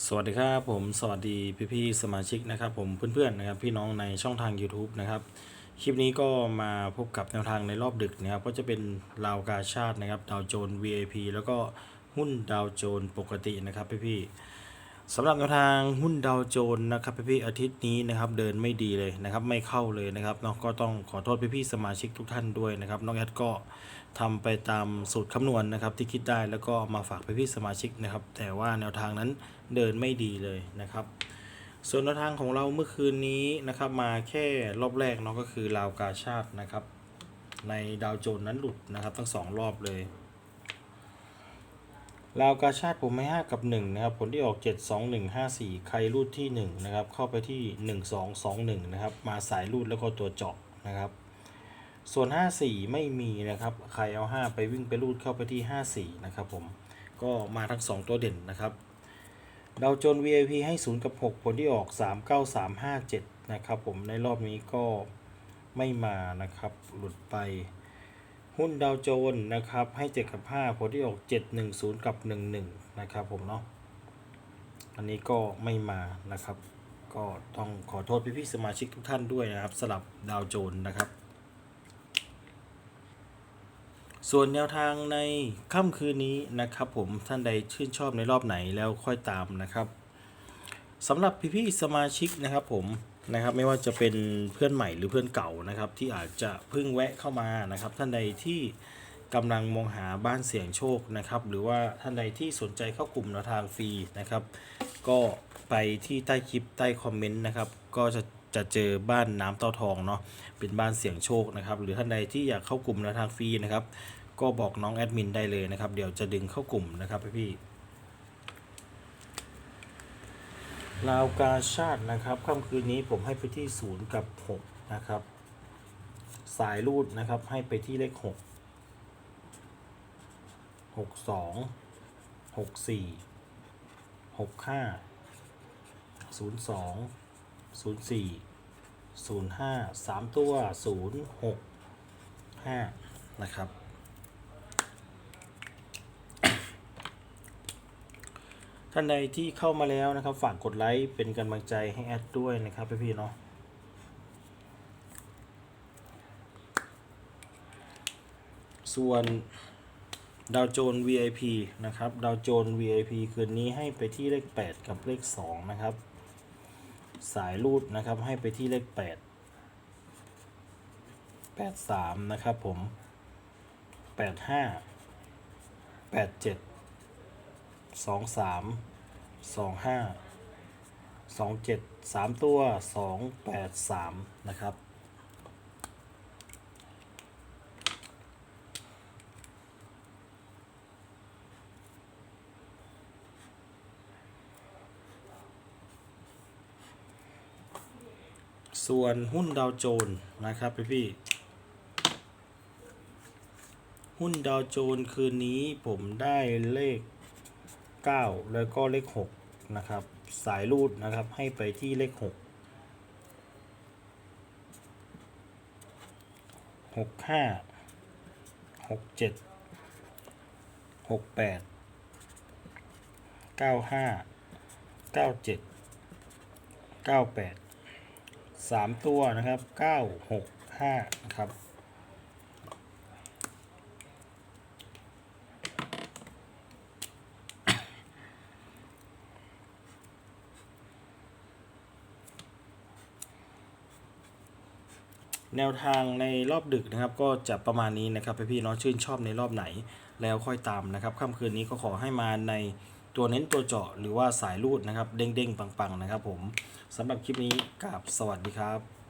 สวัสดีครับผมสวัสดีพี่ๆสมาชิกนะครับผมเพื่อนๆนะครับพี่น้องในช่องทาง YouTube นะครับคลิปนี้ก็มาพบกับแนวทางในรอบดึกนะครับก็จะเป็นราวกาชาตินะครับดาวโจน VIP แล้วก็หุ้นดาวโจนปกตินะครับพี่ๆ สำหรับแนวทางหุ้นดาวโจนนะครับพี่ๆอาทิตย์นี้นะครับเดินไม่ดีเลยนะครับไม่เข้าเลยนะครับเนาะก็ต้องขอโทษพี่ๆสมาชิกทุกท่านด้วยนะครับน้องแอดก็ทำไปตามสูตรคำนวณนะครับที่คิดได้แล้วก็มาฝากพี่ๆสมาชิกนะครับแต่ว่าแนวทางนั้นเดินไม่ดีเลยนะครับ ส่วนแนวทางของเราเมื่อคืนนี้นะครับมาแค่รอบแรกเนาะก็คือราวกาชาตินะครับในดาวโจนส์นั้นหลุดนะครับทั้งสองรอบเลย ราวกาชาติผมไม่ห้ากับ1นะครับผลที่ออก 7 2 1 5 4 ใครรูดที่1นะครับเข้าไปที่ 1 2 2 1นะครับมาสายรูดแล้วก็ตัวเจาะนะครับ ส่วน 54 ไม่มีนะครับใครเอา 5 ไปวิ่งไปรูดเข้าไปที่ 54นะครับผมก็มาทั้ง 2 ตัวเด่นนะครับดาวโจน VIP ให้ 0 กับ 6 ผลที่ออก 3 9 3 5 7นะครับผมในรอบนี้ก็ไม่มานะครับหลุดไป หุ้นดาวโจนส์นะครับให้ 7 กับ 5 ผลที่ออก 7 1 0 กับ 1 1 นะครับผมเนาะอันนี้ก็ไม่มานะครับ ก็ต้องขอโทษพี่ๆสมาชิกทุกท่านด้วยนะครับสลับดาวโจนส์นะครับ ส่วนแนวทางในค่ำคืนนี้นะครับ ผมท่านใดชื่นชอบในรอบไหนแล้วค่อยตามนะครับสำหรับพี่ๆสมาชิกนะครับผม นะครับ ไม่ว่าจะเป็นเพื่อนใหม่หรือเพื่อนเก่านะครับ ที่อาจจะเพิ่งแวะเข้ามานะครับ ท่านใดที่กำลังมองหาบ้านเสี่ยงโชคนะครับ หรือว่าท่านใดที่สนใจเข้ากลุ่มแนวทางฟรีนะครับ ก็ไปที่ใต้คลิปใต้คอมเมนต์นะครับ ก็จะจะเจอบ้านน้ำเต้าทองเนาะเป็นบ้านเสี่ยงโชคนะครับ หรือท่านใดที่อยากเข้ากลุ่มแนวทางฟรีนะครับ ก็บอกน้องแอดมินได้เลยนะครับ เดี๋ยวจะดึงเข้ากลุ่มนะครับพี่ๆ ลาวกาชาตินะครับค่ำคืนนี้ผมให้ไปที่ศูนย์กับหกนะครับ สายรูดนะครับให้ไปที่เลขหกหกสองหกสี่หกห้าศูนย์สองศูนย์สี่ศูนย์ห้าสามตัวศูนย์หกห้านะครับ ท่านใดที่เข้ามาแล้วนะครับ ฝากกดไลค์เป็นกำลังใจให้แอดด้วยนะครับพี่ๆเนาะส่วนดาวโจน VIP นะครับ ดาวโจน VIP คืนนี้ให้ไปที่เลข 8 กับเลข 2 นะครับ สายรูดนะครับให้ไปที่เลข 8 83 นะครับผม 85 87 สองสามสองห้าสองเจ็ดสามตัวสองแปดสามนะครับส่วนหุ้นดาวโจนส์นะครับพี่พี่ หุ้นดาวโจนส์คืนนี้ผมได้เลข 9 แล้วก็เลข 6 นะครับ สายรูดนะครับให้ไปที่เลข 6 6 5 6 7 6 8 9 5 9 7 9 8 3 ตัวนะครับ 9 6 5 นะครับ แนวทางในรอบดึกนะครับ ก็จะประมาณนี้นะครับพี่ๆเนาะชื่นชอบในรอบไหน แล้วค่อยตามนะครับค่ำคืนนี้ก็ขอให้มาในตัวเน้นตัวเจาะหรือว่าสายรูดนะครับ เด้งๆ ปังๆ นะครับผมสำหรับคลิปนี้กราบสวัสดีครับ